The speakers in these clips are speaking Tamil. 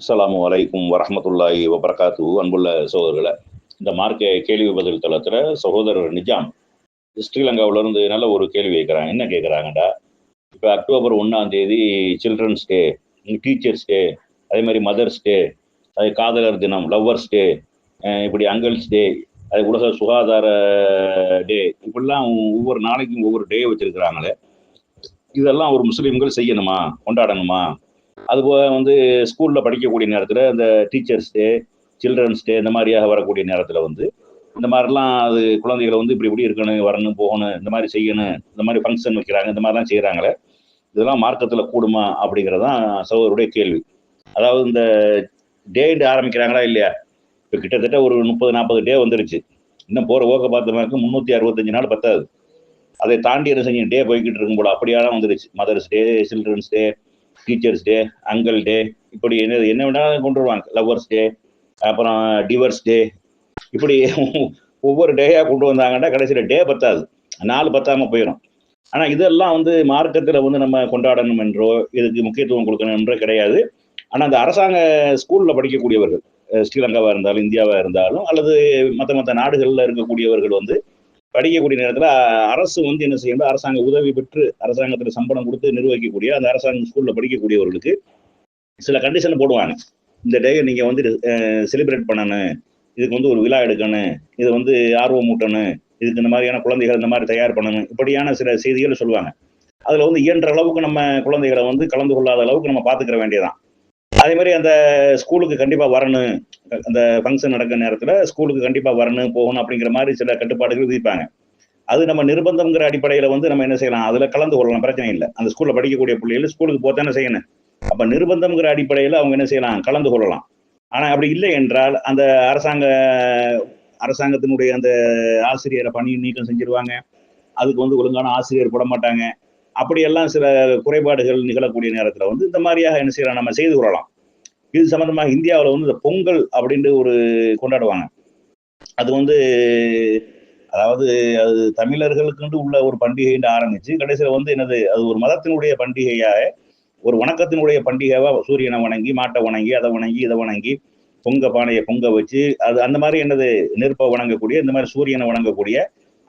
அஸ்லாம் வலைக்கும் வரமத்துல்லாஹி வபர்காத்து அன்புள்ள சகோதரர்களை இந்த மார்க்க கேள்வி பதில் தளத்தில் சகோதரர் நிஜாம் ஸ்ரீலங்காவிலேருந்து நல்ல ஒரு கேள்வி கேட்குறாங்க என்ன கேட்குறாங்கடா இப்போ அக்டோபர் ஒன்றாம் தேதி சில்ட்ரன்ஸ் டே டீச்சர்ஸ் டே அதே மாதிரி மதர்ஸ் டே அது காதலர் தினம் லவ்வர்ஸ் டே இப்படி அங்கிள்ஸ் டே அது உலக சுகாதார டே இப்படிலாம் ஒவ்வொரு நாளைக்கும் ஒவ்வொரு டே வச்சிருக்கிறாங்களே. இதெல்லாம் ஒரு முஸ்லீம்கள் செய்யணுமா? கொண்டாடணுமா? அதுபோக வந்து ஸ்கூலில் படிக்கக்கூடிய நேரத்தில் இந்த டீச்சர்ஸ் டே சில்ட்ரன்ஸ் டே இந்த மாதிரியாக வரக்கூடிய நேரத்தில் வந்து இந்த மாதிரிலாம் அது குழந்தைகளை வந்து இப்படி இப்படி இருக்கணும் வரணும் போகணும் இந்த மாதிரி செய்யணும் இந்த மாதிரி ஃபங்க்ஷன் வைக்கிறாங்க இந்த மாதிரிலாம் செய்கிறாங்களே இதெல்லாம் மார்க்கத்தில் கூடுமா அப்படிங்கிறது தான் சகோதரருடைய கேள்வி. அதாவது இந்த டேட் ஆரம்பிக்கிறாங்களா இல்லையா? இப்போ கிட்டத்தட்ட ஒரு முப்பது நாற்பது டே வந்துருச்சு. இன்னும் போகிற ஓக்க பார்த்தவங்களுக்கு முந்நூற்றி அறுபத்தஞ்சு நாள் பத்தாது. அதை தாண்டி என்ன செஞ்சு டே போய்கிட்டு இருக்கும் போல அப்படியெல்லாம் வந்துருச்சு. Mother's day children's day teacher's day uncle day இப்படி என்ன என்ன வேணாலும் கொண்டு வருவாங்க. லவ்வர்ஸ் டே அப்புறம் டிவர்ஸ் டே இப்படி ஒவ்வொரு டேயாக கொண்டு வந்தாங்கன்னா கடைசியில் டே பத்தாது. நாலு பத்தாமல் போயிடும் ஆனால் இதெல்லாம் வந்து மார்க்கத்தில் வந்து நம்ம கொண்டாடணும் என்றோ இதுக்கு முக்கியத்துவம் கொடுக்கணும் என்றோ கிடையாது. ஆனால் அந்த அரசாங்க ஸ்கூலில் படிக்கக்கூடியவர்கள் ஸ்ரீலங்காவாக இருந்தாலும் இந்தியாவாக இருந்தாலும் அல்லது மற்ற மற்ற நாடுகளில் இருக்கக்கூடியவர்கள் வந்து படிக்கக்கூடிய நேரத்தில் அரசு வந்து என்ன செய்யணும்? அரசாங்க உதவி பெற்று அரசாங்கத்தில் சம்பளம் கொடுத்து நிர்வகிக்கக்கூடிய அந்த அரசாங்க ஸ்கூலில் படிக்கக்கூடியவர்களுக்கு சில கண்டிஷன் போடுவாங்க. இந்த டேயை நீங்கள் வந்து செலிப்ரேட் பண்ணணும். இதுக்கு வந்து ஒரு விழா எடுக்கணும். இதை வந்து ஆர்வம் மூட்டணும் இதுக்கு இந்த மாதிரியான குழந்தைகள் இந்த மாதிரி தயார் பண்ணணும். இப்படியான சில செய்திகள் சொல்லுவாங்க. அதில் வந்து இயன்ற அளவுக்கு நம்ம குழந்தைகளை வந்து கலந்து கொள்ளாத அளவுக்கு நம்ம பார்த்துக்கிற வேண்டியதான் அதே மாதிரி அந்த ஸ்கூலுக்கு கண்டிப்பாக வரணும். அந்த ஃபங்க்ஷன் நடக்கிற நேரத்தில் ஸ்கூலுக்கு கண்டிப்பாக வரணும் போகணும் அப்படிங்கிற மாதிரி சில கட்டுப்பாடுகள் விதிப்பாங்க. அது நம்ம நிர்பந்தம்ங்கிற அடிப்படையில் வந்து நம்ம என்ன செய்யலாம்? அதில் கலந்து கொள்ளலாம் பிரச்சனை இல்லை. அந்த ஸ்கூலில் படிக்கக்கூடிய பிள்ளைகள் ஸ்கூலுக்கு போத்தானே செய்யணும். அப்போ நிர்பந்தம்ங்கிற அடிப்படையில் அவங்க என்ன செய்யலாம்? கலந்து கொள்ளலாம். ஆனால் அப்படி இல்லை என்றால் அந்த அரசாங்க அரசாங்கத்தினுடைய அந்த ஆசிரியரை பணி நீக்கம் செஞ்சிருவாங்க. அதுக்கு வந்து ஒழுங்கான ஆசிரியர் போட மாட்டாங்க. அப்படியெல்லாம் சில குறைபாடுகள் நிகழக்கூடிய நேரத்தில் வந்து இந்த மாதிரியாக என்ன செய்யலாம்? நம்ம செய்து கொள்ளலாம். இது சம்பந்தமாக இந்தியாவில் வந்து இந்த பொங்கல் அப்படின்ட்டு ஒரு கொண்டாடுவாங்க. அது வந்து அதாவது அது தமிழர்களுக்குன்ட்டு உள்ள ஒரு பண்டிகைன்னு ஆரம்பிச்சு கடைசியில் வந்து என்னது அது ஒரு மதத்தினுடைய பண்டிகையாக ஒரு வணக்கத்தினுடைய பண்டிகையாக சூரியனை வணங்கி மாட்டை வணங்கி அதை வணங்கி இதை வணங்கி பொங்க பானையை பொங்க வச்சு அது அந்த மாதிரி என்னது நெருப்பை வணங்கக்கூடிய இந்த மாதிரி சூரியனை வணங்கக்கூடிய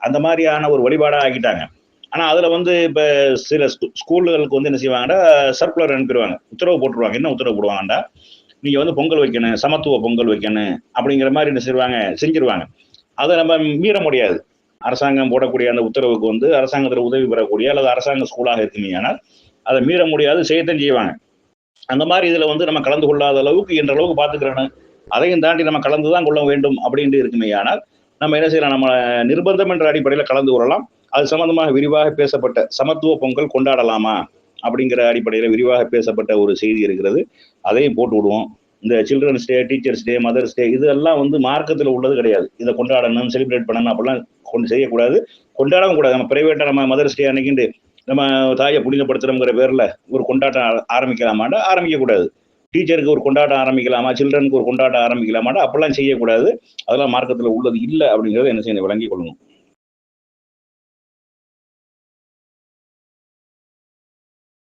அந்த மாதிரியான ஒரு வழிபாடாக ஆக்கிட்டாங்க. ஆனால் அதில் வந்து இப்போ சில ஸ்கூல்களுக்கு வந்து என்ன செய்வாங்கன்னா சர்க்குலர் அனுப்பிடுவாங்க. உத்தரவு போட்டுருவாங்க. என்ன உத்தரவு போடுவாங்கண்டா நீங்கள் வந்து பொங்கல் வைக்கணும் சமத்துவ பொங்கல் வைக்கணும் அப்படிங்கிற மாதிரி என்ன செய்வாங்க? செஞ்சிருவாங்க. அதை நம்ம மீற முடியாது. அரசாங்கம் போடக்கூடிய அந்த உத்தரவுக்கு வந்து அரசாங்கத்தில் உதவி பெறக்கூடிய அல்லது அரசாங்க ஸ்கூலாக இருக்குமே ஆனால் அதை மீற முடியாது செய்யத்தான் செய்வாங்க. அந்த மாதிரி இதில் வந்து நம்ம கலந்து கொள்ளாத அளவுக்கு என்ற அளவுக்கு பார்த்துக்கிறேன்னு அதையும் தாண்டி நம்ம கலந்து தான் கொள்ள வேண்டும் அப்படின்ட்டு இருக்குமே ஆனால் நம்ம என்ன செய்யலாம்? நம்ம நிர்பந்தம் என்ற அடிப்படையில் கலந்து கொள்ளலாம். அது சம்பந்தமாக விரிவாக பேசப்பட்ட சமத்துவ பொங்கல் கொண்டாடலாமா அப்படிங்கிற அடிப்படையில் விரிவாக பேசப்பட்ட ஒரு செய்தி இருக்கிறது. அதையும் போட்டு விடுவோம். இந்த children's day teacher's day mother's day இதெல்லாம் வந்து மார்க்கத்தில் உள்ளது கிடையாது. இதை கொண்டாடணும் செலிப்ரேட் பண்ணணும் அப்படிலாம் கொண்டு செய்யக்கூடாது. கொண்டாடவும் கூடாது. நம்ம பிரைவேட்டாக நம்ம மதர்ஸ் டே அன்னைக்கிண்டு நம்ம தாயை புனிதப்படுத்துறோங்கிற பேரில் ஒரு கொண்டாட்டம் ஆரம்பிக்கலாமாண்டா? ஆரம்பிக்கக்கூடாது. டீச்சருக்கு ஒரு கொண்டாட்டம் ஆரம்பிக்கலாமா? சில்ட்ரனுக்கு ஒரு கொண்டாட்டம் ஆரம்பிக்கலாமாண்டா? அப்படிலாம் செய்யக்கூடாது. அதெல்லாம் மார்க்கத்தில் உள்ளது இல்லை அப்படிங்கிறத என்ன செய்யணும்? விளங்கி கொள்ளணும்.